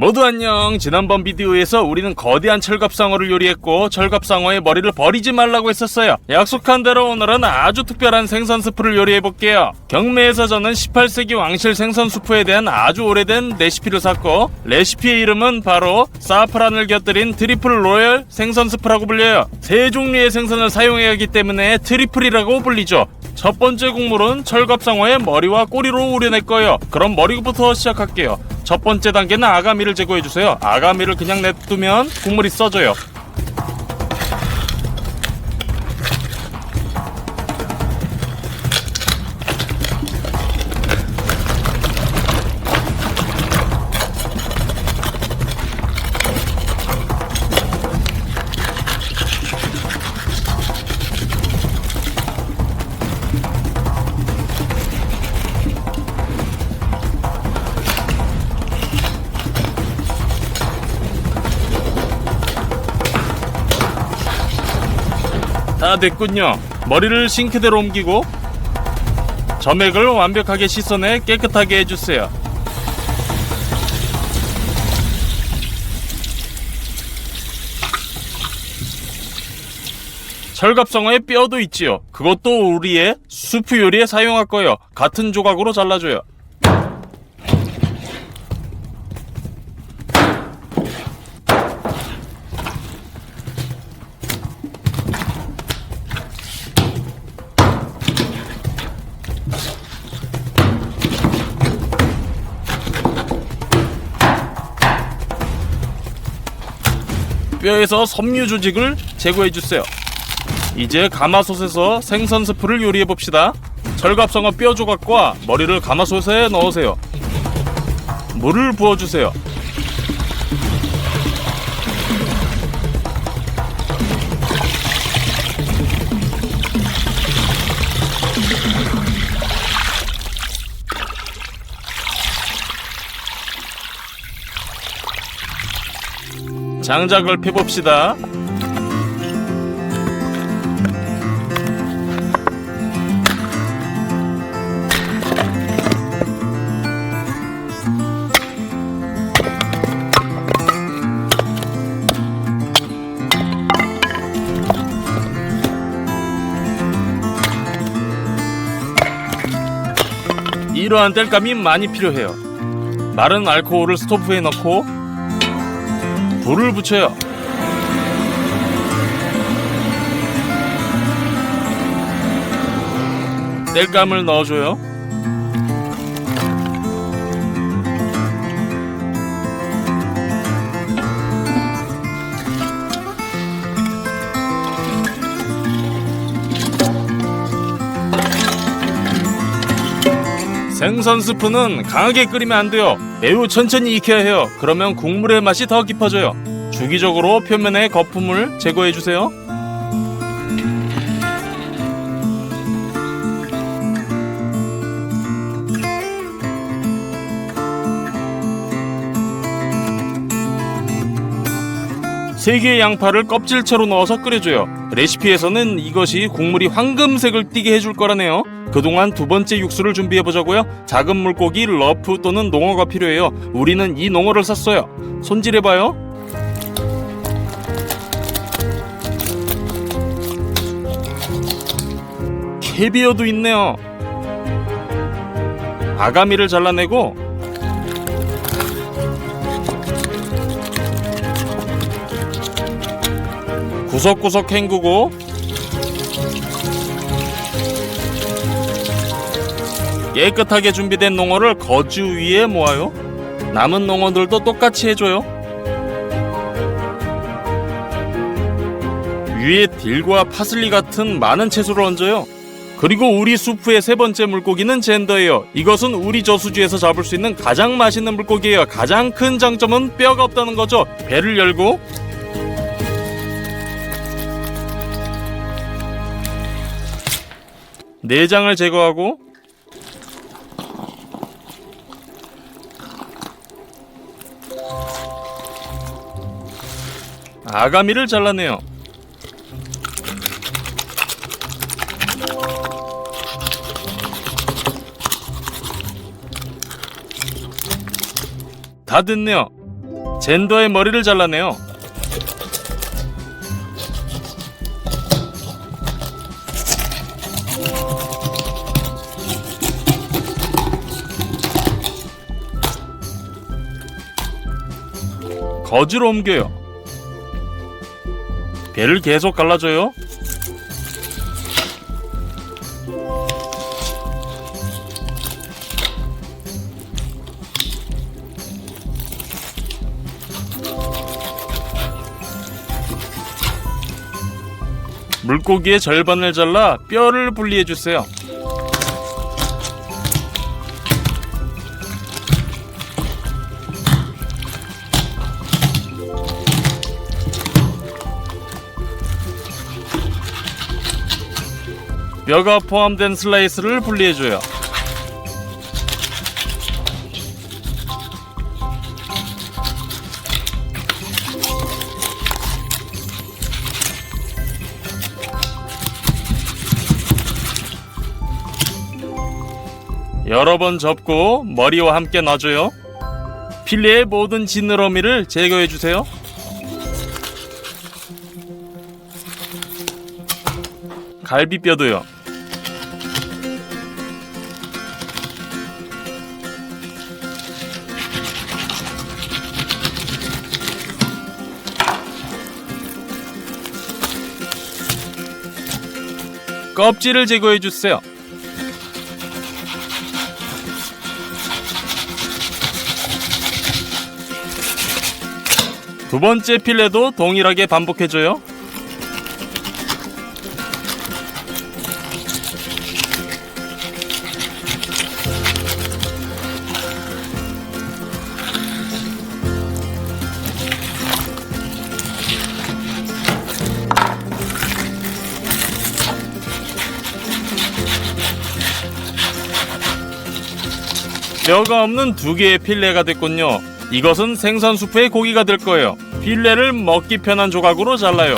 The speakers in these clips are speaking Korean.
모두 안녕. 지난번 비디오에서 우리는 거대한 철갑상어를 요리했고 철갑상어의 머리를 버리지 말라고 했었어요. 약속한 대로 오늘은 아주 특별한 생선 스프를 요리해 볼게요. 경매에서 저는 18세기 왕실 생선 수프에 대한 아주 오래된 레시피를 샀고 레시피의 이름은 바로 사프란을 곁들인 트리플 로열 생선 스프라고 불려요. 세 종류의 생선을 사용해야 하기 때문에 트리플이라고 불리죠. 첫 번째 국물은 철갑상어의 머리와 꼬리로 우려낼 거예요. 그럼 머리부터 시작할게요. 첫 번째 단계는 아가미 를 제거해 주세요. 아가미를 그냥 냅두면 국물이 써져요. 다 됐군요. 머리를 싱크대로 옮기고 점액을 완벽하게 씻어내 깨끗하게 해주세요. 철갑성어의 뼈도 있지요. 그것도 우리의 수프 요리에 사용할 거예요. 같은 조각으로 잘라줘요. 뼈에서 섬유 조직을 제거해 주세요. 이제 가마솥에서 생선 스프를 요리해 봅시다. 철갑성어 뼈 조각과 머리를 가마솥에 넣으세요. 물을 부어 주세요. 장작을 펴봅시다. 이러한 땔감이 많이 필요해요. 마른 알코올을 스토브에 넣고 불을 붙여요. 땔감을 넣어줘요. 생선 스프는 강하게 끓이면 안 돼요. 매우 천천히 익혀야 해요. 그러면 국물의 맛이 더 깊어져요. 주기적으로 표면의 거품을 제거해 주세요. 세 개의 양파를 껍질채로 넣어서 끓여줘요. 레시피에서는 이것이 국물이 황금색을 띠게 해줄 거라네요. 그동안 두 번째 육수를 준비해 보자고요. 작은 물고기 러프 또는 농어가 필요해요. 우리는 이 농어를 샀어요. 손질해 봐요. 캐비어도 있네요. 아가미를 잘라내고 구석구석 헹구고 깨끗하게 준비된 농어를 거즈 위에 모아요. 남은 농어들도 똑같이 해줘요. 위에 딜과 파슬리 같은 많은 채소를 얹어요. 그리고 우리 수프의 세 번째 물고기는 젠더예요. 이것은 우리 저수지에서 잡을 수 있는 가장 맛있는 물고기예요. 가장 큰 장점은 뼈가 없다는 거죠. 배를 열고 내장을 제거하고 아가미를 잘라내요. 다 됐네요. 젠더의 머리를 잘라내요. 거즈로 옮겨요. 배를 계속 갈라줘요. 물고기의 절반을 잘라 뼈를 분리해 주세요. 뼈가 포함된 슬라이스를 분리해 줘요. 여러 번 접고 머리와 함께 놔줘요. 필레의 모든 지느러미를 제거해 주세요. 갈비뼈도요. 껍질을 제거해 주세요. 두 번째 필레도 동일하게 반복해줘요. 뼈가 없는 두 개의 필레가 됐군요. 이것은 생선 수프의 고기가 될 거예요. 필레를 먹기 편한 조각으로 잘라요.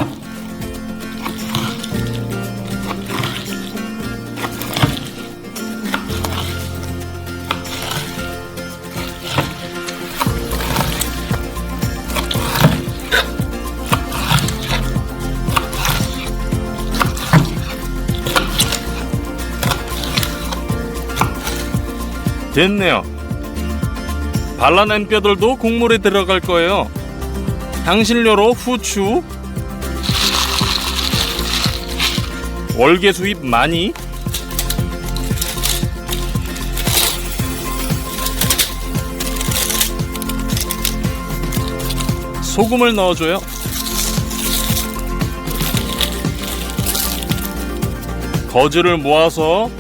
됐네요. 발라낸 뼈들도 국물에 들어갈 거예요. 향신료로 후추, 월계수잎 많이, 소금을 넣어줘요. 거즈를 모아서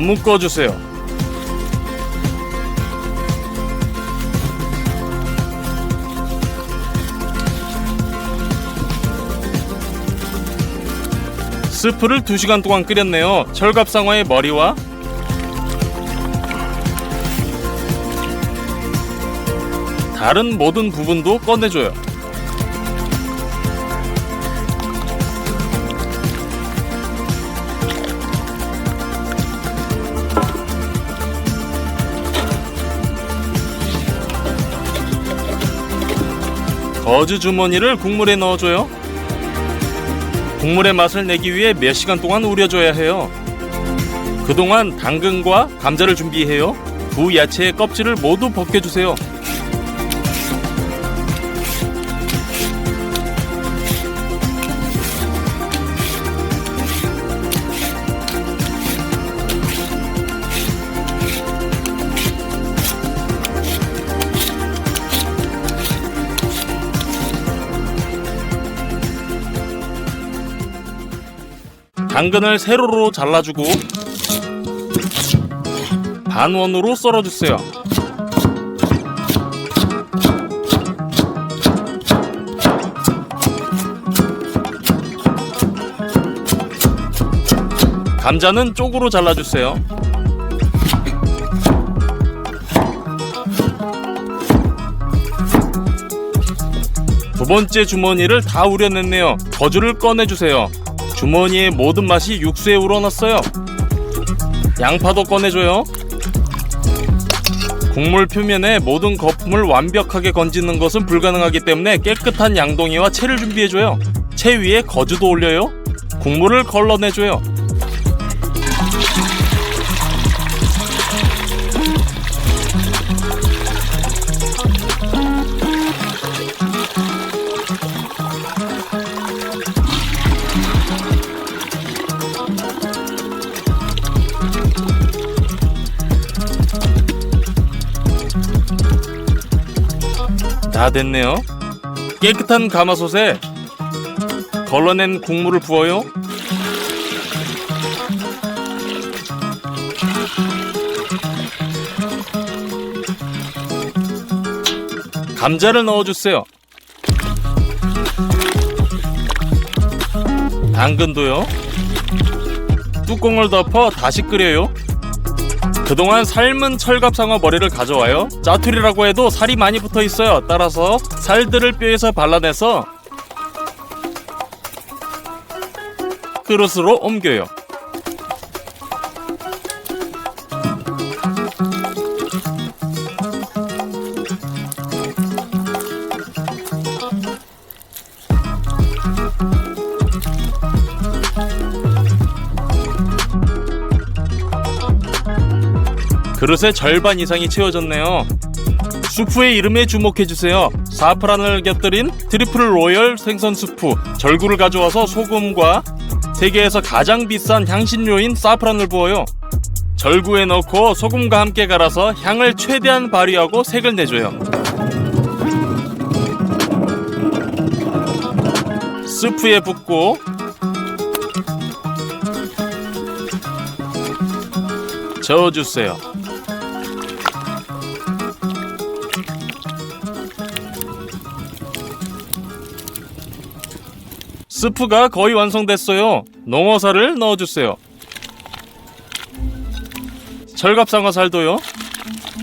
묶어주세요. 스프를 2시간 동안 끓였네요. 철갑상어의 머리와 다른 모든 부분도 꺼내줘요. 거즈 주머니를 국물에 넣어줘요. 국물의 맛을 내기 위해 몇 시간 동안 우려줘야 해요. 그동안 당근과 감자를 준비해요. 두 야채의 껍질을 모두 벗겨주세요. 당근을 세로로 잘라주고 반원으로 썰어주세요. 감자는 쪽으로 잘라주세요. 두 번째 주머니를 다 우려냈네요. 거즈를 꺼내주세요. 주머니의 모든 맛이 육수에 우러났어요. 양파도 꺼내줘요. 국물 표면에 모든 거품을 완벽하게 건지는 것은 불가능하기 때문에 깨끗한 양동이와 채를 준비해줘요. 채 위에 거즈도 올려요. 국물을 걸러내줘요. 다 됐네요. 깨끗한 가마솥에 걸러낸 국물을 부어요. 감자를 넣어주세요. 당근도요. 뚜껑을 덮어 다시 끓여요. 그동안 삶은 철갑상어 머리를 가져와요. 짜투리라고 해도 살이 많이 붙어 있어요. 따라서 살들을 뼈에서 발라내서 그릇으로 옮겨요. 그릇의 절반 이상이 채워졌네요. 수프의 이름에 주목해주세요. 사프란을 곁들인 트리플 로열 생선 수프. 절구를 가져와서 소금과 세계에서 가장 비싼 향신료인 사프란을 부어요. 절구에 넣고 소금과 함께 갈아서 향을 최대한 발휘하고 색을 내줘요. 스프에 붓고 저어주세요. 스프가 거의 완성됐어요. 농어살을 넣어주세요. 철갑상어 살도요.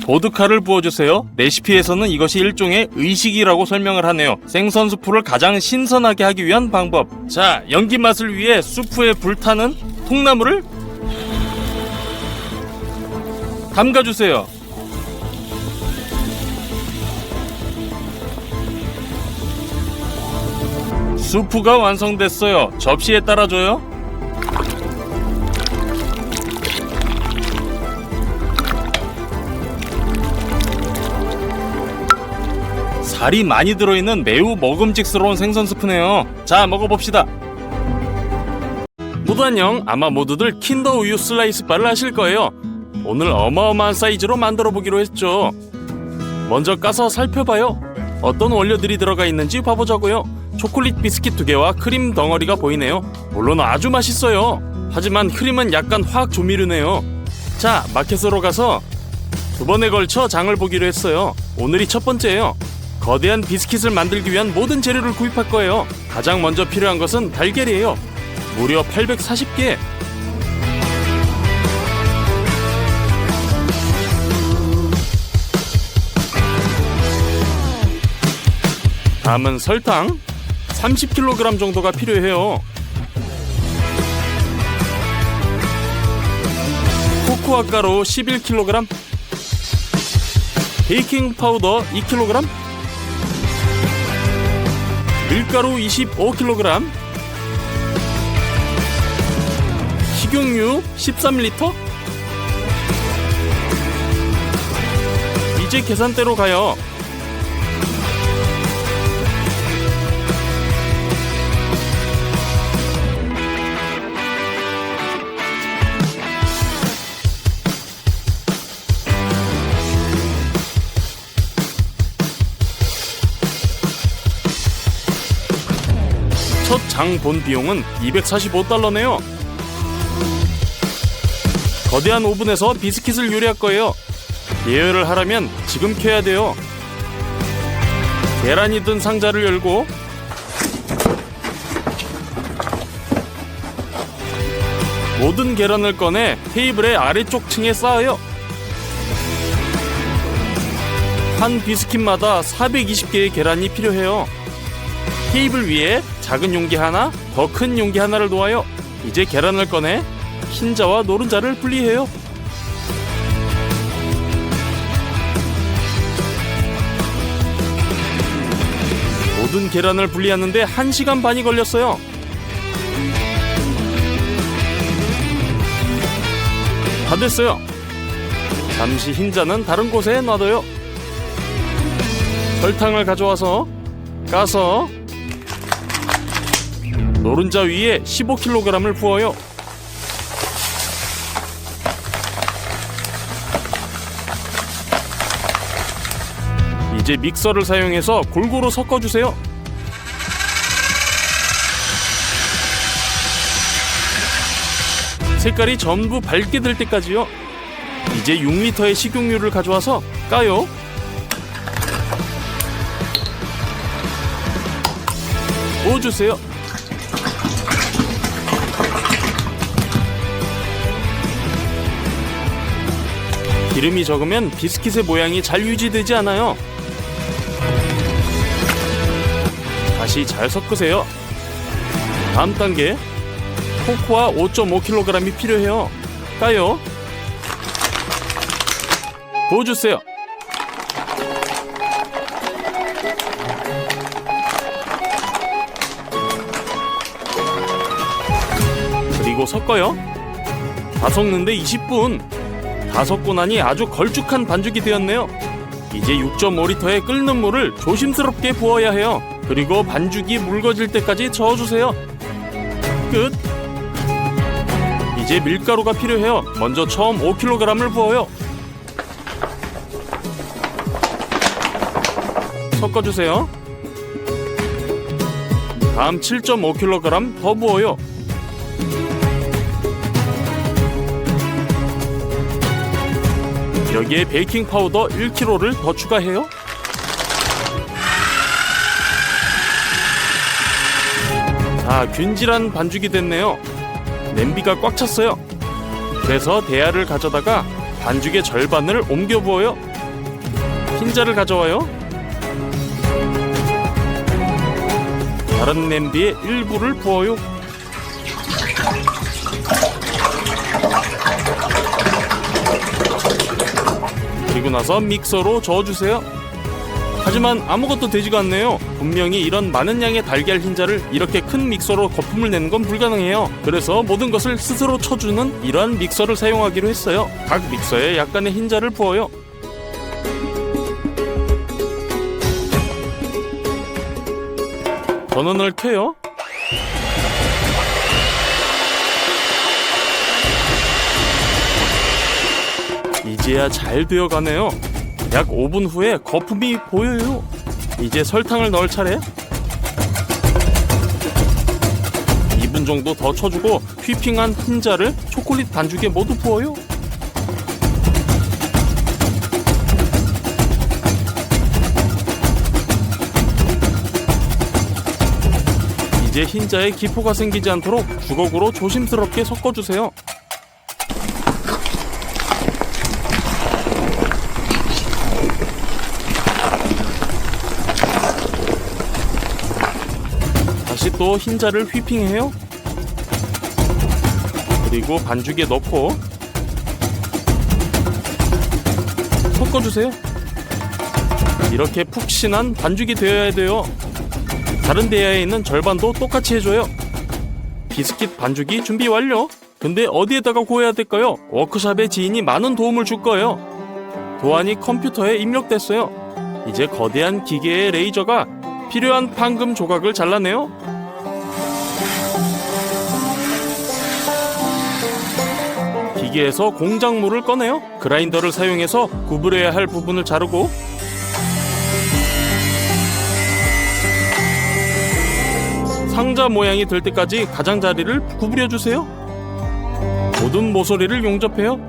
보드카를 부어주세요. 레시피에서는 이것이 일종의 의식이라고 설명을 하네요. 생선 수프를 가장 신선하게 하기 위한 방법. 자, 연기 맛을 위해 수프에 불타는 통나무를 담가주세요. 수프가 완성됐어요. 접시에 따라줘요. 살이 많이 들어있는 매우 먹음직스러운 생선 스프네요. 자, 먹어봅시다. 모두 안녕. 아마 모두들 킨더 우유 슬라이스 바를 아실 거예요. 오늘 어마어마한 사이즈로 만들어 보기로 했죠. 먼저 까서 살펴봐요. 어떤 원료들이 들어가 있는지 봐보자고요. 초콜릿 비스킷 두 개와 크림 덩어리가 보이네요. 물론 아주 맛있어요. 하지만 크림은 약간 화학 조미료네요. 자, 마켓으로 가서 두 번에 걸쳐 장을 보기로 했어요. 오늘이 첫 번째예요. 거대한 비스킷을 만들기 위한 모든 재료를 구입할 거예요. 가장 먼저 필요한 것은 달걀이에요. 무려 840개. 다음은 설탕 30kg 정도가 필요해요. 코코아 가루 11kg, 베이킹 파우더 2kg, 밀가루 25kg, 식용유 13L. 이제 계산대로 가요. 장 본 비용은 245달러네요. 거대한 오븐에서 비스킷을 요리할 거예요. 예열을 하려면 지금 켜야 돼요. 계란이 든 상자를 열고 모든 계란을 꺼내 테이블의 아래쪽 층에 쌓아요. 한 비스킷마다 420개의 계란이 필요해요. 테이블 위에 작은 용기 하나, 더 큰 용기 하나를 놓아요. 이제 계란을 꺼내 흰자와 노른자를 분리해요. 모든 계란을 분리하는데 1시간 반이 걸렸어요. 다 됐어요. 잠시 흰자는 다른 곳에 놔둬요. 설탕을 가져와서 까서 노른자 위에 15kg을 부어요. 이제 믹서를 사용해서 골고루 섞어주세요. 색깔이 전부 밝게 될 때까지요. 이제 6리터의 식용유를 가져와서 까요. 부어주세요. 기름이 적으면 비스킷의 모양이 잘 유지되지 않아요. 다시 잘 섞으세요. 다음 단계 코코아 5.5kg이 필요해요. 까요. 부어주세요. 그리고 섞어요. 다 섞는데 20분. 다 섞고 나니 아주 걸쭉한 반죽이 되었네요. 이제 6.5리터의 끓는 물을 조심스럽게 부어야 해요. 그리고 반죽이 묽어질 때까지 저어주세요. 끝. 이제 밀가루가 필요해요. 먼저 처음 5kg을 부어요. 섞어주세요. 다음 7.5kg 더 부어요. 여기에 베이킹 파우더 1kg를 더 추가해요. 자, 균질한 반죽이 됐네요. 냄비가 꽉 찼어요. 그래서 대야를 가져다가 반죽의 절반을 옮겨 부어요. 흰자를 가져와요. 다른 냄비에 일부를 부어요. 그리고 나서 믹서로 저어주세요. 하지만 아무것도 되지가 않네요. 분명히 이런 많은 양의 달걀 흰자를 이렇게 큰 믹서로 거품을 내는 건 불가능해요. 그래서 모든 것을 스스로 쳐주는 이러한 믹서를 사용하기로 했어요. 각 믹서에 약간의 흰자를 부어요. 전원을 켜요. 이제야 잘 되어가네요. 약 5분 후에 거품이 보여요. 이제 설탕을 넣을 차례. 2분 정도 더 쳐주고 휘핑한 흰자를 초콜릿 반죽에 모두 부어요. 이제 흰자에 기포가 생기지 않도록 주걱으로 조심스럽게 섞어주세요. 또 흰자를 휘핑해요. 그리고 반죽에 넣고 섞어주세요. 이렇게 푹신한 반죽이 되어야 돼요. 다른 대야에 있는 절반도 똑같이 해줘요. 비스킷 반죽이 준비 완료. 근데 어디에다가 구워야 될까요? 워크샵의 지인이 많은 도움을 줄 거예요. 도안이 컴퓨터에 입력됐어요. 이제 거대한 기계의 레이저가 필요한 판금 조각을 잘라내요. 기계에서 공작물을 꺼내요. 그라인더를 사용해서 구부려야 할 부분을 자르고 상자 모양이 될 때까지 가장자리를 구부려 주세요. 모든 모서리를 용접해요.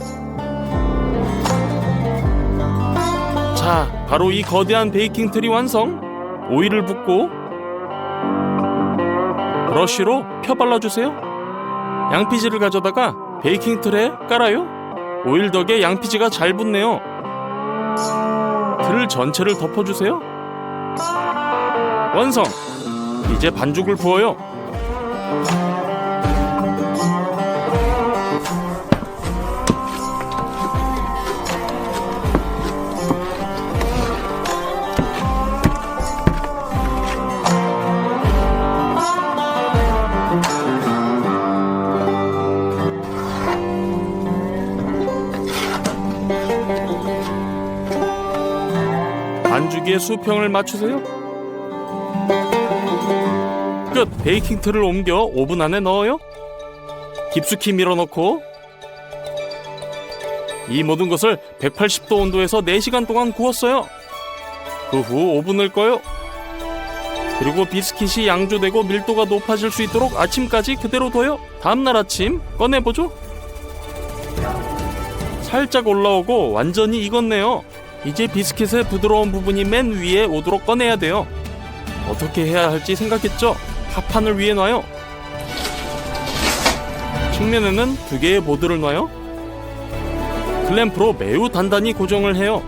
자, 바로 이 거대한 베이킹 틀이 완성. 오일을 붓고 브러쉬로 펴 발라주세요. 양피지를 가져다가 베이킹 틀에 깔아요. 오일 덕에 양피지가 잘 붙네요. 틀 전체를 덮어주세요. 완성! 이제 반죽을 부어요. 반죽의 수평을 맞추세요. 끝! 베이킹 틀을 옮겨 오븐 안에 넣어요. 깊숙이 밀어넣고 이 모든 것을 180도 온도에서 4시간 동안 구웠어요. 그 후 오븐을 꺼요. 그리고 비스킷이 양조되고 밀도가 높아질 수 있도록 아침까지 그대로 둬요. 다음날 아침 꺼내보죠. 살짝 올라오고 완전히 익었네요. 이제 비스킷의 부드러운 부분이 맨 위에 오도록 꺼내야 돼요. 어떻게 해야 할지 생각했죠? 합판을 위에 놔요. 측면에는 두 개의 보드를 놔요. 클램프로 매우 단단히 고정을 해요.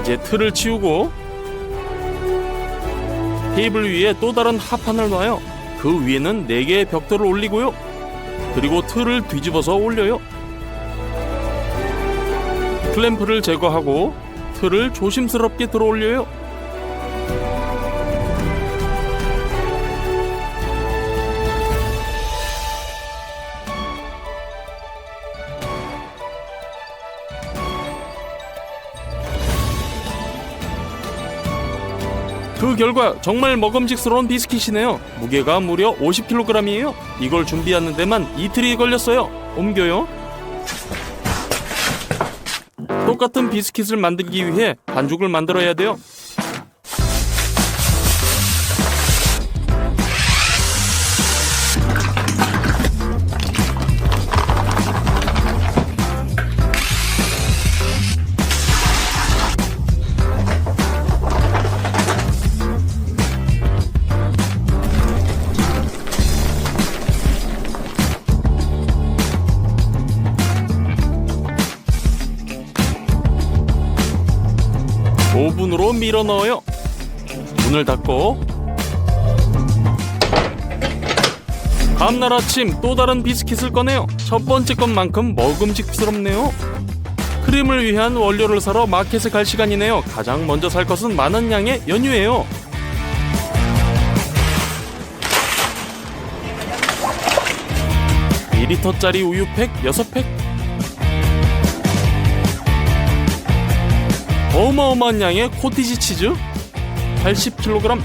이제 틀을 치우고 테이블 위에 또 다른 합판을 놔요. 그 위에는 4개의 벽돌을 올리고요. 그리고 틀을 뒤집어서 올려요. 클램프를 제거하고 틀을 조심스럽게 들어 올려요. 그 결과 정말 먹음직스러운 비스킷이네요. 무게가 무려 50kg이에요. 이걸 준비하는 데만 이틀이 걸렸어요. 옮겨요. 똑같은 비스킷을 만들기 위해 반죽을 만들어야 돼요. 밀어 넣어요. 문을 닫고 다음날 아침 또 다른 비스킷을 꺼내요. 첫 번째 것만큼 먹음직스럽네요. 크림을 위한 원료를 사러 마켓에 갈 시간이네요. 가장 먼저 살 것은 많은 양의 연유예요. (2 리터짜리 우유팩) (6팩) 어마어마한 양의 코티지 치즈? 80kg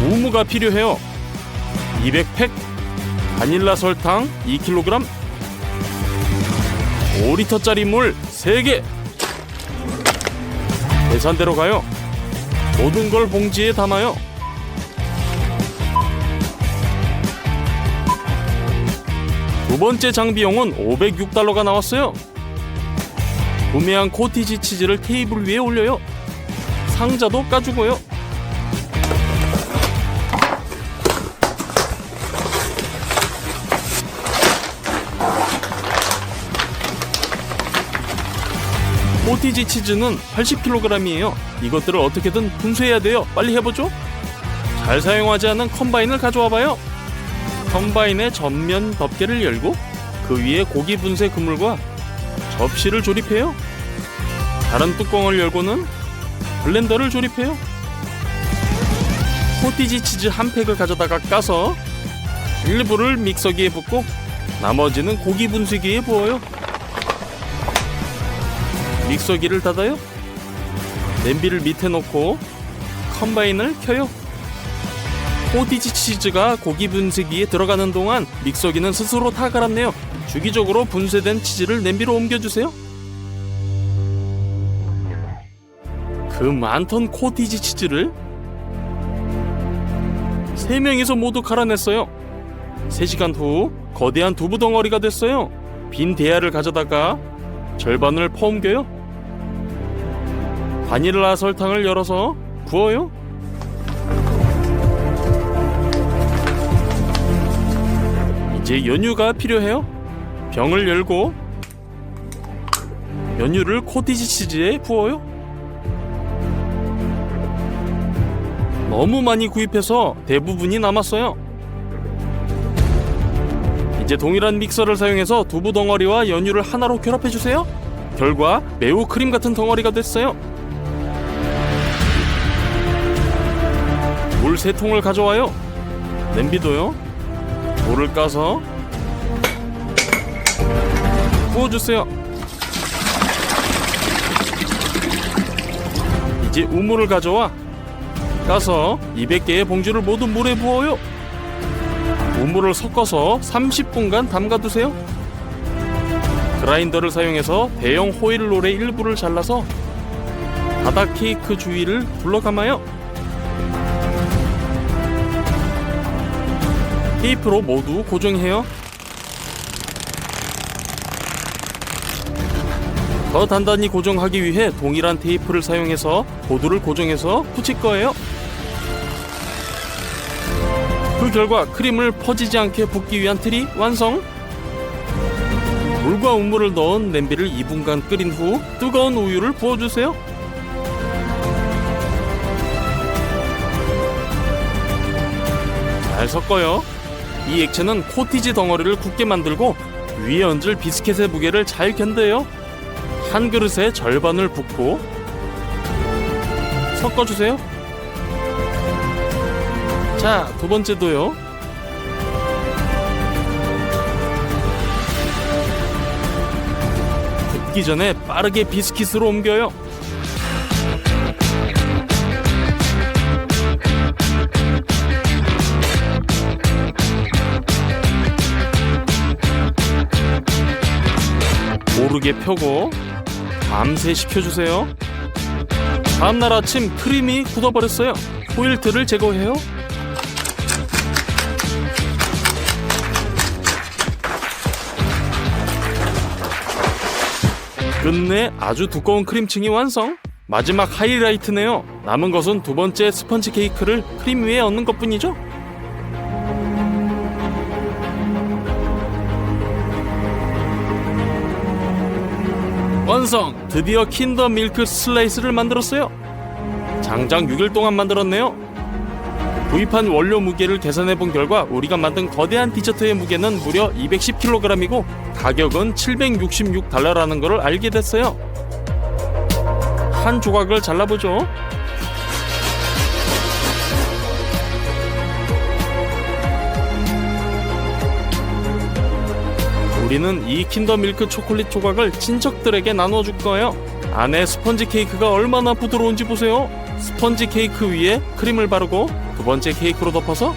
우무가 필요해요. 200팩. 바닐라 설탕 2kg 5리터짜리 물 3개. 계산대로 가요. 모든 걸 봉지에 담아요 두 번째 장비용은 506달러가 나왔어요. 구매한 코티지 치즈를 테이블 위에 올려요. 상자도 까주고요. 코티지 치즈는 80kg이에요. 이것들을 어떻게든 분쇄해야 돼요. 빨리 해보죠. 잘 사용하지 않은 컴바인을 가져와 봐요. 컴바인의 전면 덮개를 열고 그 위에 고기 분쇄 그물과 접시를 조립해요. 다른 뚜껑을 열고는 블렌더를 조립해요. 코티지 치즈 한 팩을 가져다가 까서 일부를 믹서기에 붓고 나머지는 고기 분쇄기에 부어요. 믹서기를 닫아요. 냄비를 밑에 놓고 컴바인을 켜요. 코티지 치즈가 고기 분쇄기에 들어가는 동안 믹서기는 스스로 다 갈았네요. 주기적으로 분쇄된 치즈를 냄비로 옮겨주세요. 그 많던 코티지 치즈를 세 명이서 모두 갈아냈어요. 3시간 후 거대한 두부 덩어리가 됐어요. 빈 대야를 가져다가 절반을 퍼옮겨요. 바닐라 설탕을 열어서 부어요. 이제 연유가 필요해요. 병을 열고 연유를 코티지 치즈에 부어요. 너무 많이 구입해서 대부분이 남았어요. 이제 동일한 믹서를 사용해서 두부 덩어리와 연유를 하나로 결합해 주세요. 결과 매우 크림 같은 덩어리가 됐어요. 물 세 통을 가져와요. 냄비도요. 물을 까서 부어주세요. 이제 우물을 가져와 까서 200개의 봉지를 모두 물에 부어요. 우물을 섞어서 30분간 담가두세요. 그라인더를 사용해서 대형 호일롤의 일부를 잘라서 바닥 케이크 주위를 둘러감아요. 테이프로 모두 고정해요. 더 단단히 고정하기 위해 동일한 테이프를 사용해서 보드를 고정해서 붙일 거예요. 그 결과 크림을 퍼지지 않게 붓기 위한 틀이 완성! 물과 우물을 넣은 냄비를 2분간 끓인 후 뜨거운 우유를 부어주세요. 잘 섞어요. 이 액체는 코티지 덩어리를 굳게 만들고 위에 얹을 비스켓의 무게를 잘 견뎌요. 한 그릇에 절반을 붓고 섞어주세요. 자, 두 번째도요. 붓기 전에 빠르게 비스킷으로 옮겨요. 모르게 펴고 밤새 식혀주세요. 다음날 아침 크림이 굳어버렸어요. 호일트를 제거해요. 끝내 아주 두꺼운 크림층이 완성. 마지막 하이라이트네요. 남은 것은 두 번째 스펀지 케이크를 크림 위에 얹는 것뿐이죠. 완성! 드디어 킨더 밀크 슬라이스를 만들었어요. 장장 6일 동안 만들었네요. 구입한 원료 무게를 계산해 본 결과 우리가 만든 거대한 디저트의 무게는 무려 210kg이고 가격은 766달러라는 것을 알게 됐어요. 한 조각을 잘라보죠. 우리는 이 킨더 밀크 초콜릿 조각을 친척들에게 나눠줄 거예요. 안에 스펀지 케이크가 얼마나 부드러운지 보세요. 스펀지 케이크 위에 크림을 바르고 두 번째 케이크로 덮어서